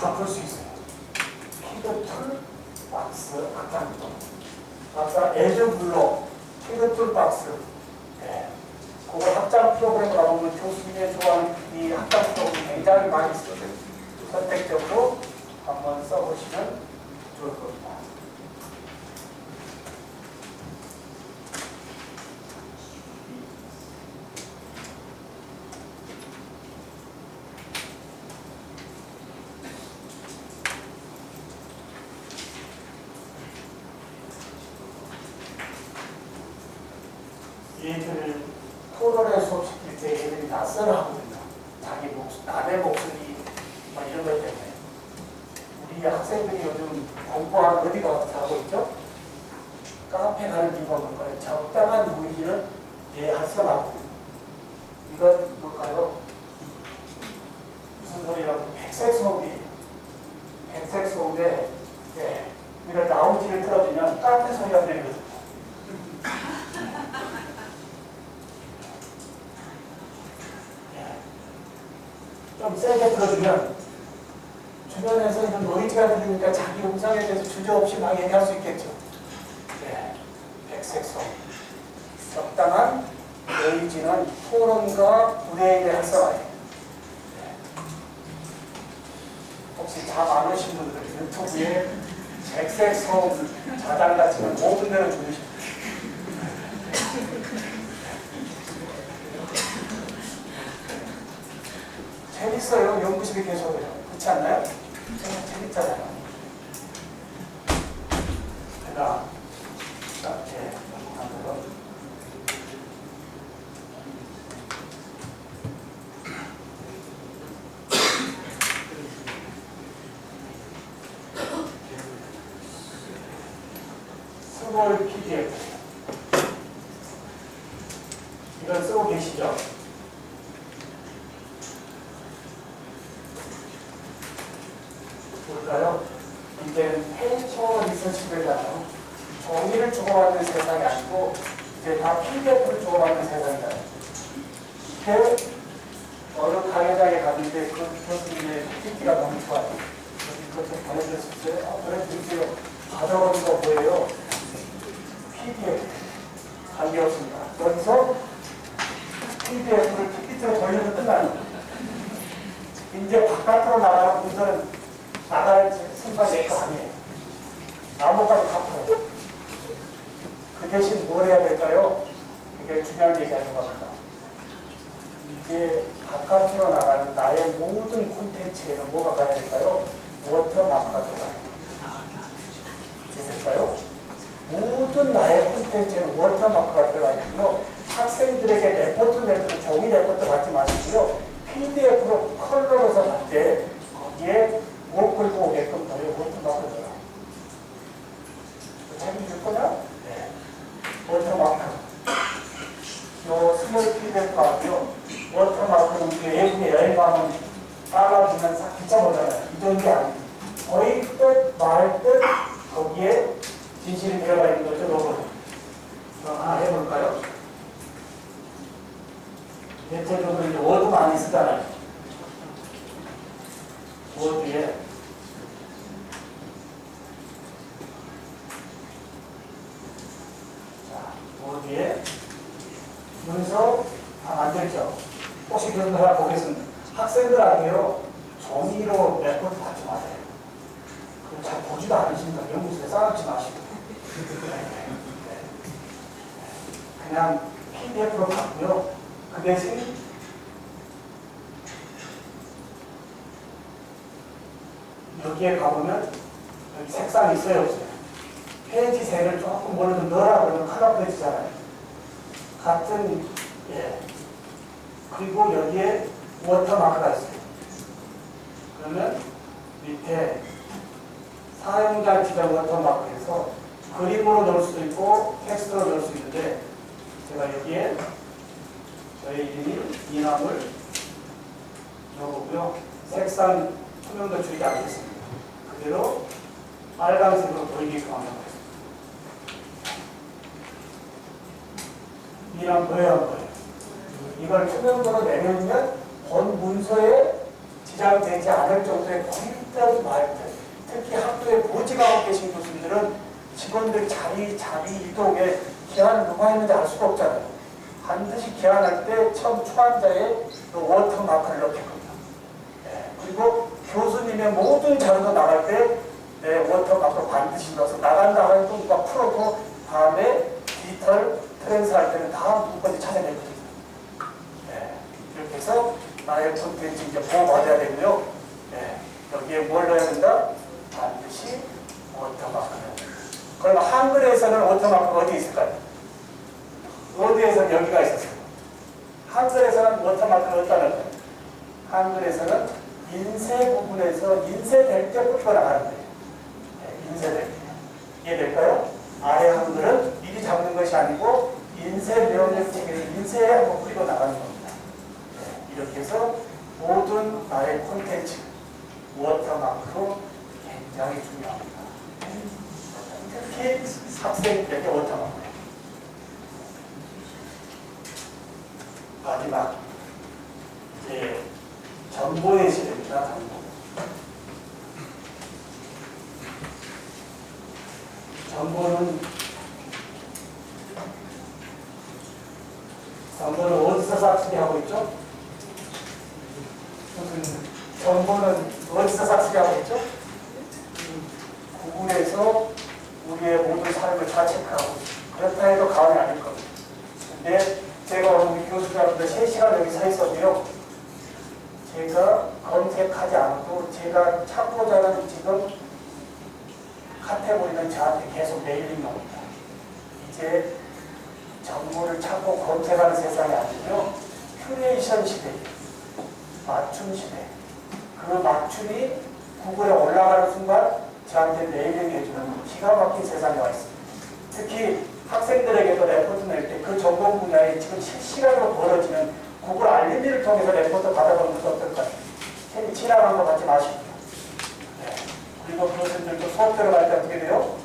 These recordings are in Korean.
바꿀 수 있어요. 피드툴 박스 악장도 아까 에드블로 피드툴 박스 네. 그거 학장 프로그램 가보면 교수님의 좋아하는 이 학장 프로그램 굉장히 많이 써요. 선택적으로 한번 써보시면 좋을 겁니다. 얘들을 토론에 수업시킬 때 얘들이 낯설어하거든요. 자기 목소리, 남의 목소리 막 이런 것 때문에. 학생들이 요즘 공부하는 어디 가서 하고 있죠? 카페 가는 이유가 뭘까요? 적당한 무기는 예, 활성하고 이건 뭘까요? 무슨 소리라고 백색 소음이에요. 백색 소음에 예, 이런 라운지를 틀어주면 카페 소리가 들리거든요. 좀 세게 틀어주면 주변에서 이런 노이즈가 들리니까 자기 음성에 대해서 주저없이 막 얘기할 수 있겠죠. 네. 백색소. 적당한 노이즈는 토론과 브레인의 활성화예요. 네. 혹시 잠 안 오신 분들 유튜브에 백색소 자장 같은 5분 내로 주무십니다. 재밌어요. 연구실에 계셔도요. 그렇지 않나요? 정말 재밌잖아요. 제가 이렇게 한번 스몰 PDF 이걸 쓰고 계시죠? 볼까요? 이제 펜션 리서치되잖아요. 종이를 주고받는 세상이 아니고 이제 다 PDF를 주고받는 세상이다. 이게 어느 강의장에 갔는데 그 교수님의 PPT가 너무 좋아요. 그래서 그것도 보내주셨어요. 아, 보내주세요. 받아오는 거 뭐예요? PDF. 관계없습니다. 여기서 PDF를 PPT로 돌려서 끝나는 거예요. 이제 바깥으로 나가는 분들은 나갈 생각이 내거 아니에요. 나무까지 갚아요. 그 대신 뭘 해야 될까요? 이게 중요한 얘기하는 겁니다. 이제 바깥으로 나가는 나의 모든 콘텐츠에는 뭐가 가야 될까요? 워터마크가 들어가요. 모든 나의 콘텐츠에는 워터마크가 들어가고요. 학생들에게 레포트 내도 종이 레포트 받지 마시고요. PDF로 컬러로서 받되 거기에 못 끌고 오게끔 너희 워터마크를 들어. 책임질 거냐? 네. 워터마크. 요 스몰 PDF하고요. 워터마크는 우리 외국에 여행 가면 빨라주면 싹 붙여보잖아요. 이런 게 아니에요. 거의 뜻, 말 뜻, 거기에 진실이 들어가 있는 거죠, 로봇. 그럼 하나 해볼까요? 대체적으로 이제 워드 많이 쓰잖아요. 자, 워드에 문서 다 만들죠. 혹시 그런 거 하나 보겠습니다. 학생들 아니에요. 종이로 레포트 받지 마세요. 그럼 잘 보지도 않으십니까? 연구실에 쌓아놓지 마시고. 그냥 PDF로 받고요. 그 대신 여기에 가보면 여기 색상이 있어요 없어요? 페이지 색을 조금 뭐를 좀 넣으라 그러면 컬러 페이지잖아요. 같은 예 그리고 여기에 워터마크가 있어요. 그러면 밑에 사용자 지정 워터마크에서 그림으로 넣을 수도 있고 텍스트로 넣을 수 있는데 제가 여기에 저희 이름이 이남을 넣어보고요. 색상 투명도 줄이지 않겠습니다. 그대로 빨간색으로 보이게끔 하면. 이란 보여요, 안 보여요? 이걸 투명도로 내려면 본 문서의 기장되지 않을 정도의 고립된 마을들, 특히 학교에 보직하고 계신 교수님들은 직원들 자리, 자리 이동에 기한을 누가 했는지 알 수가 없잖아요. 반드시 기한할 때 처음 초안자에 그 워터 마크를 넣게 겁니다. 예, 그리고 교수님의 모든 자료도 나갈 때 네, 워터 마크 반드시 넣어서 나간다 하면 또 누가 풀어도 다음에 디지털 트랜스 할 때는 다 누구까지 찾아내거든요. 네, 이렇게 해서 나의 콘텐츠 이제 보호받아야 되고요. 네, 여기에 뭘 넣어야 된다? 반드시 워터마크를. 그럼 한글에서는 워터마크가 어디 있을까요? 어디에서 여기가 있었어요? 한글에서는 워터마크를 어디다 넣을까요? 한글에서는 인쇄 부분에서 인쇄될 때 뿌리고 나가는 거예요. 네, 인쇄될 때. 이해될까요? 아래 한글은 미리 잡는 것이 아니고 인쇄 명령 책에서 인쇄에 한번 뿌리고 나가는 겁니다. 네, 이렇게 해서 모든 나의 콘텐츠, 워터마크로 굉장히 중요합니다. 특히 학생들에게 워터마크. 마지막, 이제 정보의 시대입니다. 정보. 정보는 정보는 어디서 싹쓸이하고 있죠? 정보는 어디서 싹쓸이하고 있죠? 음, 구글에서 우리의 있어요. 그렇다 해도 과언이 아닐 겁니다. 근데 제가 오늘 우리 교수님한테 3시간 여기 서 있었고요. 제가 검색하지 않아도 제가 찾고자 하는 지금 카테고리는 저한테 계속 메일링 옵니다. 이제 정보를 찾고 검색하는 세상이 아니고요. 큐레이션 시대, 맞춤 시대. 그 맞춤이 구글에 올라가는 순간 저한테 메일링 해주는 기가 막힌 세상에 와 있습니다. 특히 학생들에게도 레포트 낼 때 그 전공 분야에 지금 실시간으로 벌어지는 구글 알림이를 통해서 레포트 받아보는 것도 어떨까요? 괜히 지나간 거 받지 마시고요. 네. 그리고 교수님들도 수업 들어갈 때 어떻게 돼요?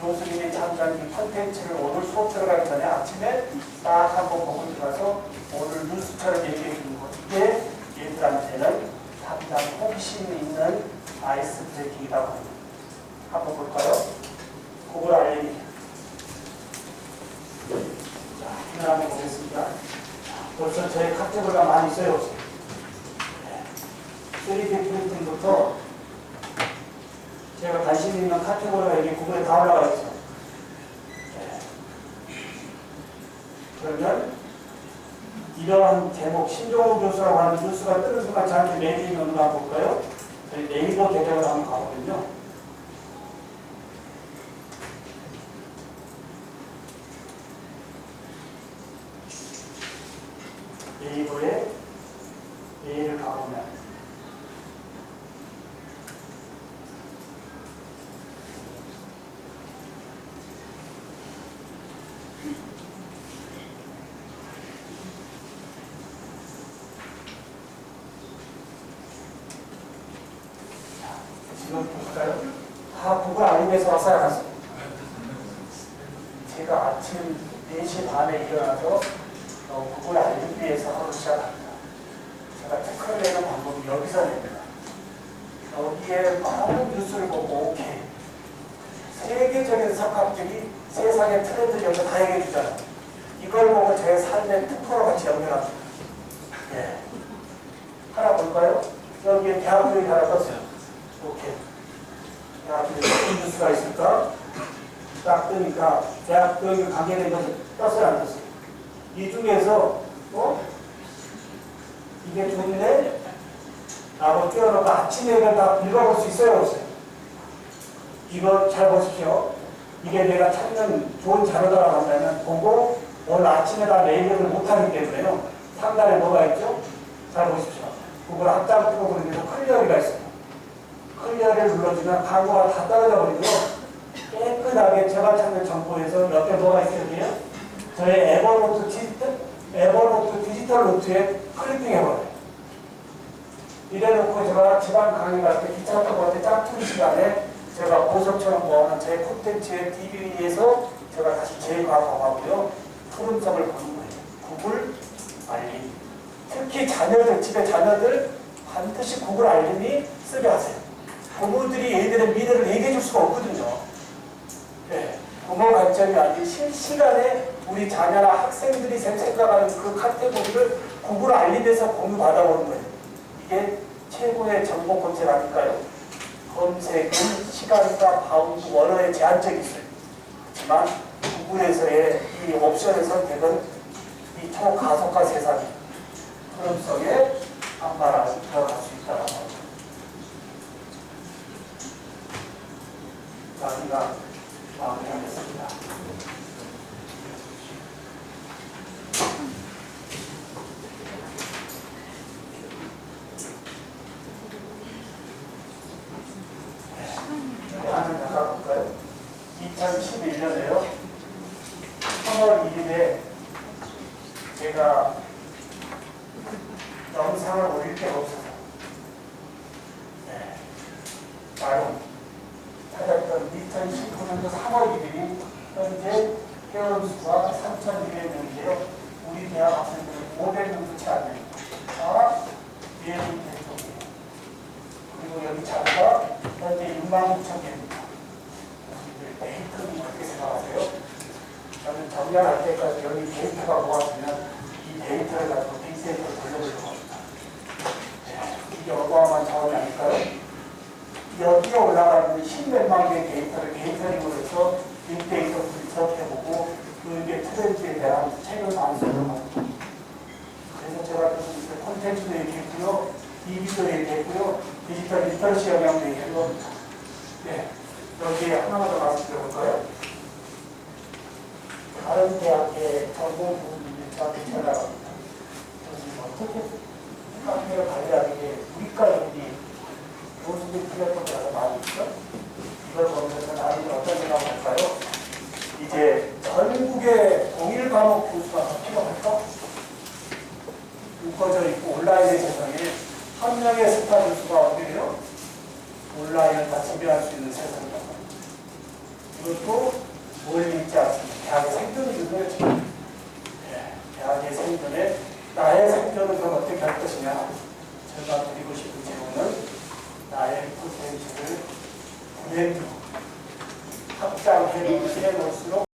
교수님이 잠깐 이 컨텐츠를 오늘 수업 들어가기 전에 아침에 딱 한번 보고 들어가서 오늘 뉴스처럼 얘기해 주는 거. 이게 얘들한테는 상당히 호기심 있는 아이스 브레이킹이라고 합니다. 한번 볼까요? 구글 알림이. 자, 한번 보겠습니다. 벌써 저희 카테고리가 많이. 네. 3D 프린팅부터 제가 관심 있는 카테고리가 여기 구글에 다 올라가 있어요. 네. 그러면 이러한 제목, 신종호 교수라고 하는 뉴스가 뜨는 순간 저한테 메일이 오는 거 한번 볼까요? 네이버 계정을 한번 가보면요. 네이버에 메일을 가보면 지금 볼까요? 다 구글 왔어요? 제가 아침 4시 반에 일어나서 어, 구글 알림비에서 하루 시작합니다. 제가 체크를 내는 방법이 여기서 냅니다. 여기에 많은 뉴스를 보고 오케이. 세계적인 석학들이 세상의 트렌드 여기서 다 얘기해 주잖아요. 이걸 보고 제 삶의 특허로 같이 연결합니다. 예. 하나 볼까요? 여기에 얘기 하나 떴어요. 오케이. 무슨 뉴스가 있을까? 딱 뜨니까 대학교 관계된 것이 떴어요, 안 떴어요? 이 중에서, 어? 이게 좋네? 라고 띄워놓고 아침에 이걸 다 읽어볼 수 있어요, 없어요? 이거 잘 보십시오. 이게 내가 찾는 좋은 자료다라고 한다면 보고 오늘 아침에 다 레이블을 못하기 때문에요. 상단에 뭐가 있죠? 잘 보십시오. 구글 앞장 프로그램에서 클리어리가 있어요. 클리어를 눌러주면 광고가 다 떨어져 버리고요. 깨끗하게 제가 찾는 정보에서 옆에 뭐가 있어요? 저의 에버노트 디지털, 에버노트 디지털 노트에 클릭팅 해버려요. 이래놓고 제가 지방 강의 갈 때 기차 타고 갈때 짝퉁 시간에 제가 보석처럼 모아놓은 제 콘텐츠의 DVD에서 제가 다시 재가공하고요. 푸른점을 보는 거예요. 구글 알림. 특히 자녀들, 집에 자녀들 반드시 국을 알림이 쓰게 하세요. 부모들이 얘들의 미래를 얘기해 줄 수가 없거든요. 네. 부모 관점이 아닌 실시간에 우리 자녀나 학생들이 생각하는 그 카테고리를 국으로 알림해서 공유 받아오는 거예요. 이게 최고의 정보 검색 아닐까요? 검색은 시간과 바운드 원어에 제한적이 있어요. 하지만 구글에서의 이 옵션의 선택은 이 초가속화 세상의 흐름 속에 한 발을 들어갈 수 있다는 겁니다. 여기가 마무리하겠습니다. 하나 나가볼까요? 2011년에요. 3월 1일에 제가 영상을 올릴 게 없어서 네. 나름 찾았던 2019년도 3월 1일이 현재 회원 수가 3,200명인데요. 우리 대학 학생들은 500명도 채안 됩니다. 다 예비 대통이에요. 그리고 여기 자료가 현재 6만 9천 개입니다. 데이터는 그렇게 생각하세요? 저는 정년할 때까지 여기 데이터가 모았으면 이 데이터를 가지고 빅데이터를 돌려보려고 합니다. 네, 이게 어마어마한 자원이 아닐까요? 여기에 올라가 있는 십몇만 개의 데이터를 데이터링으로 해서 빅데이터 분석해보고 그게 트렌드에 대한 책을 만들어 합니다. 그래서 제가 그 콘텐츠도 얘기했고요, DB도 얘기했고요, 디지털 리터러시 영향도 얘기한 겁니다. 네, 여기에 하나만 더 말씀드려볼까요? 다른 대학의 저한테 전화갑니다. 교수님 어떻게 학교를 관리하는 게 교수님 필요했던 거라서 많이 있죠? 이걸 보면서 나는 어떤 생각을 할까요? 이제 전국의 동일 과목 교수가 더 필요할까? 묶어져 있고 온라인의 세상에 한 명의 스타 교수가 어디래요? 온라인을 다 지배할 수 있는 세상이다. 이것도 뭘 믿지 않습니까? 대학의 생존을 누려야죠. 예, 네, 대학의 생존에 나의 생존을 그럼 어떻게 할 것이냐. 제가 드리고 싶은 질문은 나의 포텐츠를 보내고 확장해 놓을수록